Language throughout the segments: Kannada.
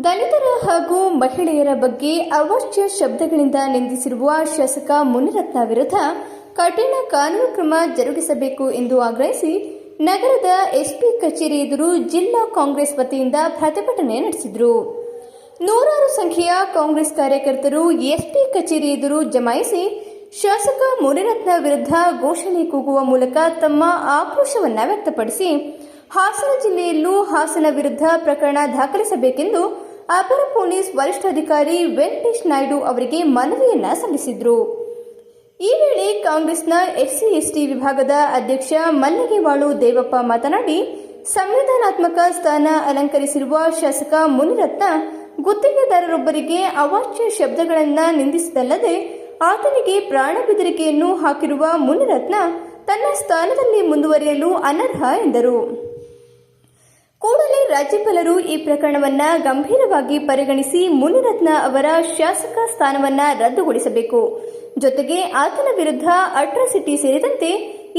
ದಲಿತರ ಹಾಗೂ ಮಹಿಳೆಯರ ಬಗ್ಗೆ ಅವಾಚ್ಯ ಶಬ್ದಗಳಿಂದ ನಿಂದಿಸಿರುವ ಶಾಸಕ ಮುನಿರತ್ನ ವಿರುದ್ಧ ಕಠಿಣ ಕಾನೂನು ಕ್ರಮ ಜರುಗಿಸಬೇಕು ಎಂದು ಆಗ್ರಹಿಸಿ ನಗರದ ಎಸ್ಪಿ ಕಚೇರಿ ಎದುರು ಜಿಲ್ಲಾ ಕಾಂಗ್ರೆಸ್ ವತಿಯಿಂದ ಪ್ರತಿಭಟನೆ ನಡೆಸಿದರು. ನೂರಾರು ಸಂಖ್ಯೆಯ ಕಾಂಗ್ರೆಸ್ ಕಾರ್ಯಕರ್ತರು ಎಸ್ಪಿ ಕಚೇರಿ ಎದುರು ಜಮಾಯಿಸಿ ಶಾಸಕ ಮುನಿರತ್ನ ವಿರುದ್ಧ ಘೋಷಣೆ ಕೂಗುವ ಮೂಲಕ ತಮ್ಮ ಆಕ್ರೋಶವನ್ನು ವ್ಯಕ್ತಪಡಿಸಿ ಹಾಸನ ಜಿಲ್ಲೆಯಲ್ಲೂ ಹಾಸನ ವಿರುದ್ಧ ಪ್ರಕರಣ ದಾಖಲಿಸಬೇಕೆಂದು ಅಪರ ಪೊಲೀಸ್ ವರಿಷ್ಠಾಧಿಕಾರಿ ವೆಂಕಟೇಶ್ ನಾಯ್ಡು ಅವರಿಗೆ ಮನವಿಯನ್ನ ಸಲ್ಲಿಸಿದರು. ಈ ವೇಳೆ ಕಾಂಗ್ರೆಸ್ನ ಎಸ್ಸಿ, ಎಸ್ಟಿ ವಿಭಾಗದ ಅಧ್ಯಕ್ಷ ಮಲ್ಲಿಗೆವಾಳು ದೇವಪ್ಪ ಮಾತನಾಡಿ, ಸಂವಿಧಾನಾತ್ಮಕ ಸ್ಥಾನ ಅಲಂಕರಿಸಿರುವ ಶಾಸಕ ಮುನಿರತ್ನ ಗುತ್ತಿಗೆದಾರರೊಬ್ಬರಿಗೆ ಅವಾಚ್ಯ ಶಬ್ದಗಳನ್ನು ನಿಂದಿಸಿದಲ್ಲದೆ ಆತನಿಗೆ ಪ್ರಾಣ ಬೆದರಿಕೆಯನ್ನು ಹಾಕಿರುವ ಮುನಿರತ್ನ ತನ್ನ ಸ್ಥಾನದಲ್ಲಿ ಮುಂದುವರಿಯಲು ಅನರ್ಹ ಎಂದರು. ರಾಜ್ಯಪಾಲರು ಈ ಪ್ರಕರಣವನ್ನ ಗಂಭೀರವಾಗಿ ಪರಿಗಣಿಸಿ ಮುನಿರತ್ನ ಅವರ ಶಾಸಕ ಸ್ಥಾನವನ್ನ ರದ್ದುಗೊಳಿಸಬೇಕು. ಜೊತೆಗೆ ಆತನ ವಿರುದ್ಧ ಅಟ್ರಾಸಿಟಿ ಸೇರಿದಂತೆ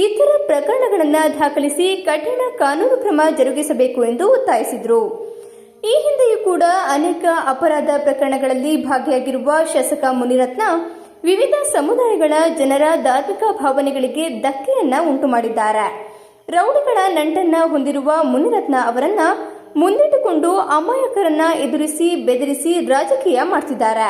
ಇತರ ಪ್ರಕರಣಗಳನ್ನು ದಾಖಲಿಸಿ ಕಠಿಣ ಕಾನೂನು ಕ್ರಮ ಜರುಗಿಸಬೇಕು ಎಂದು ಒತ್ತಾಯಿಸಿದರು. ಈ ಹಿಂದೆಯೂ ಕೂಡ ಅನೇಕ ಅಪರಾಧ ಪ್ರಕರಣಗಳಲ್ಲಿ ಭಾಗಿಯಾಗಿರುವ ಶಾಸಕ ಮುನಿರತ್ನ ವಿವಿಧ ಸಮುದಾಯಗಳ ಜನರ ಧಾರ್ಮಿಕ ಭಾವನೆಗಳಿಗೆ ಧಕ್ಕೆಯನ್ನ ಉಂಟು ಮಾಡಿದ್ದಾರೆ ರೌಡಿಗಳ ನಂಟನ್ನ ಹೊಂದಿರುವ ಮುನಿರತ್ನ ಅವರನ್ನ ಮುಂದಿಟ್ಟುಕೊಂಡು ಅಮಾಯಕರನ್ನ ಎದುರಿಸಿ ಬೆದರಿಸಿ ರಾಜಕೀಯ ಮಾಡ್ತಿದ್ದಾರೆ.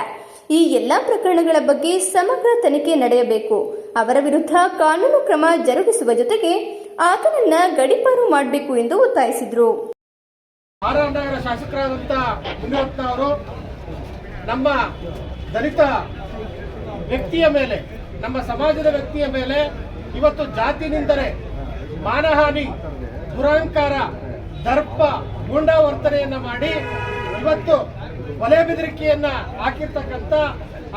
ಈ ಎಲ್ಲಾ ಪ್ರಕರಣಗಳ ಬಗ್ಗೆ ಸಮಗ್ರ ತನಿಖೆ ನಡೆಯಬೇಕು. ಅವರ ವಿರುದ್ಧ ಕಾನೂನು ಕ್ರಮ ಜರುಗಿಸುವ ಜೊತೆಗೆ ಆತನನ್ನ ಗಡಿಪಾರು ಮಾಡಬೇಕು ಎಂದು ಒತ್ತಾಯಿಸಿದರು. ಅವರು ನಮ್ಮ ದಲಿತ ವ್ಯಕ್ತಿಯ ಮೇಲೆ, ನಮ್ಮ ಸಮಾಜದ ವ್ಯಕ್ತಿಯ ಮೇಲೆ ಇವತ್ತು ಜಾತಿ ನಿಂದರೆ ಮಾನಹಾನಿ ದುರಹಂಕಾರ ದರ್ಪ ಗೂಂಡಾವರ್ತನೆಯನ್ನ ಮಾಡಿ ಇವತ್ತು ಒಲೆ ಬೆದರಿಕೆಯನ್ನ ಹಾಕಿರ್ತಕ್ಕಂಥ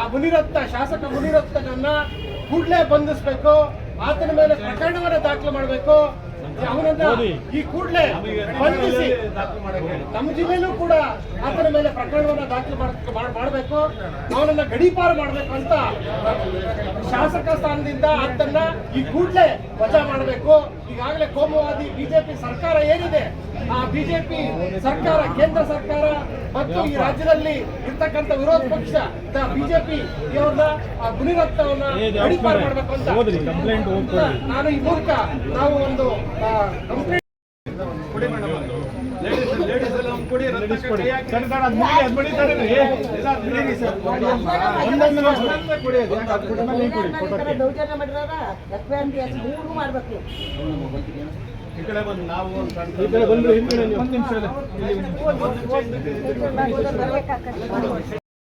ಆ ಮುನಿರತ್ನ ಶಾಸಕ ಮುನಿರತ್ನನ್ನ ಕೂಡಲೇ ಬಂಧಿಸಬೇಕು, ಆತನ ಮೇಲೆ ಪ್ರಕರಣವನ್ನ ದಾಖಲು ಮಾಡಬೇಕು. ಈ ಕೂಡಲೇ ಬಂಧಿಸಿ. ನಮ್ಮ ಜಿಲ್ಲೆಯಲ್ಲೂ ಕೂಡ ಆತನ ಮೇಲೆ ಪ್ರಕರಣವನ್ನ ದಾಖಲು ಮಾಡಬೇಕು. ಅವನನ್ನ ಗಡೀಪಾರು ಮಾಡಬೇಕು ಅಂತ ಶಾಸಕ ಸ್ಥಾನದಿಂದ ಆತನ್ನ ಈ ಕೂಡಲೇ ವಜಾ ಮಾಡಬೇಕು. ಈಗಾಗಲೇ ಕೋಮುವಾದಿ ಬಿಜೆಪಿ ಸರ್ಕಾರ ಏನಿದೆ ಆ ಬಿಜೆಪಿ ಸರ್ಕಾರ ಕೇಂದ್ರ ಸರ್ಕಾರ ಮತ್ತು ಈ ರಾಜ್ಯದಲ್ಲಿ ಇರ್ತಕ್ಕಂಥ ವಿರೋಧ ಪಕ್ಷ ಬಿಜೆಪಿ ಇವ್ರನ್ನ ಗುಣಿರತ್ನವನ್ನ ಗಡೀಪಾರು ಮಾಡಬೇಕು ಅಂತ. ನಾನು ಈ ಮೂಲಕ ನಾವು ಒಂದು ದೌರ್ಜನ್ಯ ಎಸ್ ಮೂರು ಮಾಡ್ಬೇಕು ಈ ಕಡೆ ಬಂದು ನಾವು ಈ ಕಡೆ ಬಂದು ಹಿಂದ್ಗಡೆ ಒಂದು ನಿಮಿಷ